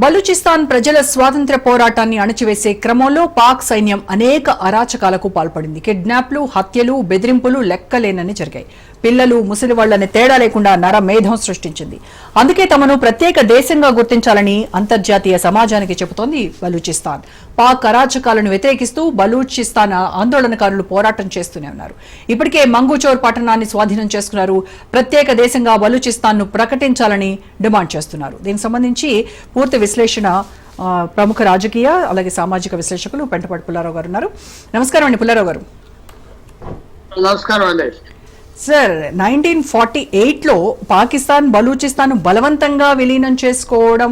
బలూచిస్తాన్ ప్రజల స్వాతంత్ర్య పోరాటాన్ని అణచివేసే క్రమంలో పాక్ సైన్యం అనేక అరాచకాలకు పాల్పడింది. కిడ్నాప్లు హత్యలు బెదిరింపులు లెక్కలేనని జరిగాయి. పిల్లలు ముసలి వాళ్ళని తేడా లేకుండా నరమేధం సృష్టించింది. అందుకే తమను ప్రత్యేక దేశంగా గుర్తించాలని అంతర్జాతీయ సమాజానికి చెబుతోంది బలూచిస్తాన్. పాక్ అరాచకాలను వ్యతిరేకిస్తూ బలూచిస్తాన్ ఆందోళనకారులు పోరాటం చేస్తూనే ఉన్నారు. ఇప్పటికే మంగుచోర్ పట్టణాన్ని స్వాధీనం చేసుకున్నారు. ప్రత్యేక దేశంగా బలూచిస్తాన్ను ప్రకటించాలని డిమాండ్ చేస్తున్నారు. దీనికి సంబంధించి పూర్తి విశ్లేషణ ప్రముఖ రాజకీయ అలాగే సామాజిక విశ్లేషకులు పెంటపాటి పుల్లారావు గారు ఉన్నారు. నమస్కారం అండి పుల్లారావు గారు. నమస్కారం అండి. సార్ నైన్టీన్ ఫార్టీ ఎయిట్లో పాకిస్తాన్ బలూచిస్తాన్ బలవంతంగా విలీనం చేసుకోవడం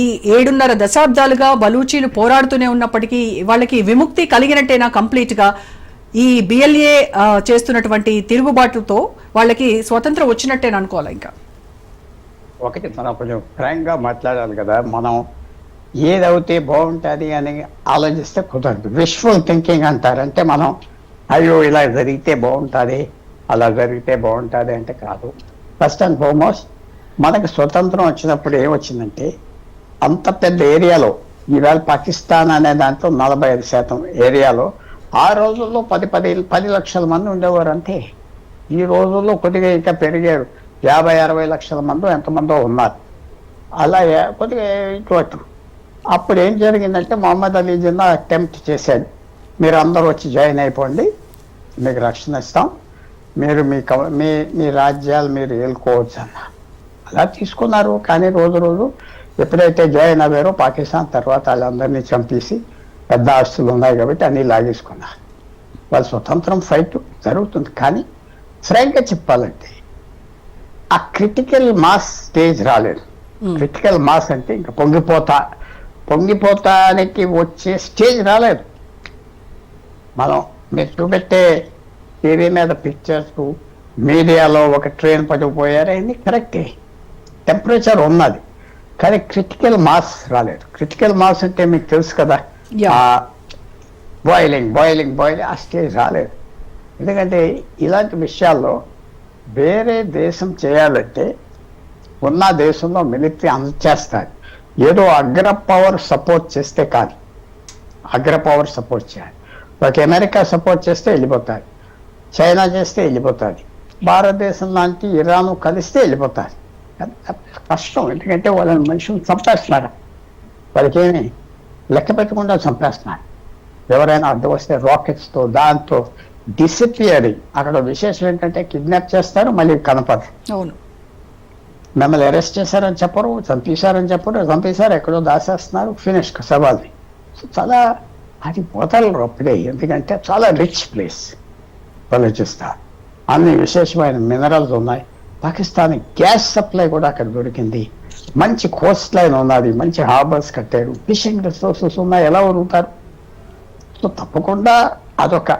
ఈ ఏడున్నర దశాబ్దాలుగా బలూచీలు పోరాడుతూనే ఉన్నప్పటికీ వాళ్ళకి విముక్తి కలిగినట్టేనా కంప్లీట్గా ఈ బిఎల్ఏ చేస్తున్నటువంటి తిరుగుబాటుతో వాళ్ళకి స్వతంత్రం వచ్చినట్టేనా అనుకోవాలి ఇంకా? ఒకటి మనం కొంచెం ఫ్రాంక్గా మాట్లాడాలి కదా మనం ఏదవుతే బాగుంటుంది అని ఆలోచిస్తే కుదరదు. విష్ఫుల్ థింకింగ్ అంటారు అంటే మనం అయ్యో ఇలా జరిగితే బాగుంటుంది అలా జరిగితే బాగుంటుంది అంటే కాదు. ఫస్ట్ అండ్ ఫార్మోస్ట్ మనకు స్వతంత్రం వచ్చినప్పుడు ఏమొచ్చిందంటే అంత పెద్ద ఏరియాలో ఈవేళ పాకిస్తాన్ అనే దాంట్లో నలభై ఐదు శాతం ఏరియాలో ఆ రోజుల్లో పది పది పది లక్షల మంది ఉండేవారు అంతే. ఈ రోజుల్లో కొద్దిగా ఇంకా పెరిగారు. యాభై అరవై లక్షల మంది ఎంతమందో ఉన్నారు. అలా కొద్దిగా ఇటు అప్పుడు ఏం జరిగిందంటే మొహమ్మద్ అలీ జిన్నా అటెంప్ట్ చేశాడు. మీరు అందరూ వచ్చి జాయిన్ అయిపోండి. మీకు రక్షణ ఇస్తాం. మీరు మీ క మీ మీ రాజ్యాలు మీరు ఏలుకోవచ్చు అన్న అలా తీసుకున్నారు. కానీ రోజు రోజు ఎప్పుడైతే జాయిన్ అయ్యారో పాకిస్తాన్ తర్వాత వాళ్ళందరినీ చంపేసి పెద్ద ఆస్తులు ఉన్నాయి కాబట్టి అన్నీ లాగేసుకున్నారు. వాళ్ళ స్వతంత్రం ఫైట్ జరుగుతుంది. కానీ ఫ్రాంక్గా చెప్పాలంటే ఆ క్రిటికల్ మాస్ స్టేజ్ రాలేదు. క్రిటికల్ మాస్ అంటే ఇంకా పొంగిపోతా. పొంగిపోతానికి వచ్చే స్టేజ్ రాలేదు. మనం మీరు చూపెట్టే టీవీ మీద పిక్చర్స్ మీడియాలో ఒక ట్రైన్ పడిపోయారు అయింది కరెక్టే టెంపరేచర్ ఉన్నది. కానీ క్రిటికల్ మాస్ రాలేదు. క్రిటికల్ మాస్ అంటే మీకు తెలుసు కదా. బాయిలింగ్ బాయిలింగ్ బాయిలింగ్ ఆ స్టేజ్ రాలేదు. ఎందుకంటే ఇలాంటి విషయాల్లో వేరే దేశం చేయాలంటే ఉన్న దేశంలో మిలిటరీ అందచేస్తారు. ఏదో అగ్ర పవర్ సపోర్ట్ చేస్తే కాదు. అగ్ర పవర్ సపోర్ట్ చేయాలి. ఒక అమెరికా సపోర్ట్ చేస్తే వెళ్ళిపోతారు. చైనా చేస్తే వెళ్ళిపోతుంది భారతదేశం లాంటి ఇరాన్ కలిస్తే వెళ్ళిపోతారు. కష్టం. ఎందుకంటే వాళ్ళని మనుషులు చంపేస్తున్నారు. వాళ్ళకేమి లెక్క పెట్టకుండా చంపేస్తున్నారు. ఎవరైనా అడ్డు వస్తే రాకెట్స్తో దాంతో డిసిపియరింగ్ అక్కడ విశేషం ఏంటంటే కిడ్నాప్ చేస్తారు మళ్ళీ కనపడరు. అవును. మిమ్మల్ని అరెస్ట్ చేశారని చెప్పరు చంపేశారని చెప్పరు చంపేశారు ఎక్కడో దాచేస్తున్నారు ఫినిష్ సవాల్ని చాలా అది పోతలరు అప్పుడే ఎందుకంటే చాలా రిచ్ ప్లేస్ ఆలోచిస్తారు అన్ని విశేషమైన మినరల్స్ ఉన్నాయి. పాకిస్తాన్ గ్యాస్ సప్లై కూడా అక్కడ దొరికింది. మంచి కోస్ట్ లైన్ ఉన్నది మంచి హార్బర్స్ కట్టారు. ఫిషింగ్ రిసోర్సెస్ ఉన్నాయి ఎలా వదులుతారు? సో తప్పకుండా అదొక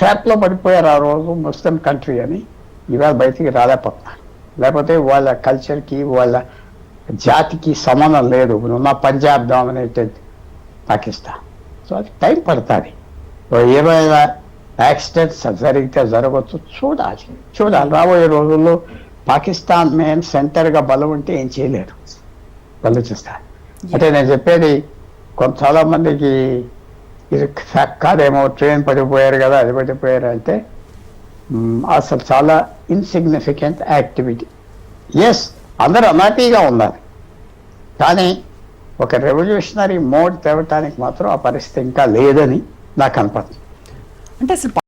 ట్రాప్లో పడిపోయారు ఆ రోజు ముస్లిం కంట్రీ అని. ఇవాళ బయటికి రాలేకపోతున్నారు. లేకపోతే వాళ్ళ కల్చర్కి వాళ్ళ జాతికి సంబంధం లేదు. ఉన్న పంజాబ్ డామినేటెడ్ పాకిస్తాన్. సో అది టైం పడుతుంది. ఏమైనా యాక్సిడెంట్స్ జరిగితే జరగవచ్చు చూడాలి. చూడాలి. రాబోయే రోజుల్లో పాకిస్తాన్ మెయిన్ సెంటర్గా బలం ఉంటే ఏం చేయలేరు. బలూచిస్తాన్ అంటే నేను చెప్పేది కొంత చాలా మందికి ఇది కాదేమో ట్రైన్ పడిపోయారు కదా అది పడిపోయారు అంటే అసలు చాలా ఇన్సిగ్నిఫికెంట్ యాక్టివిటీ ఎస్ అందరూ అనాటీగా ఉన్నారు. కానీ ఒక రెవల్యూషనరీ మోడ్ తేవటానికి మాత్రం ఆ పరిస్థితి ఇంకా లేదని నాకు కనపడుతుంది అంటే అసలు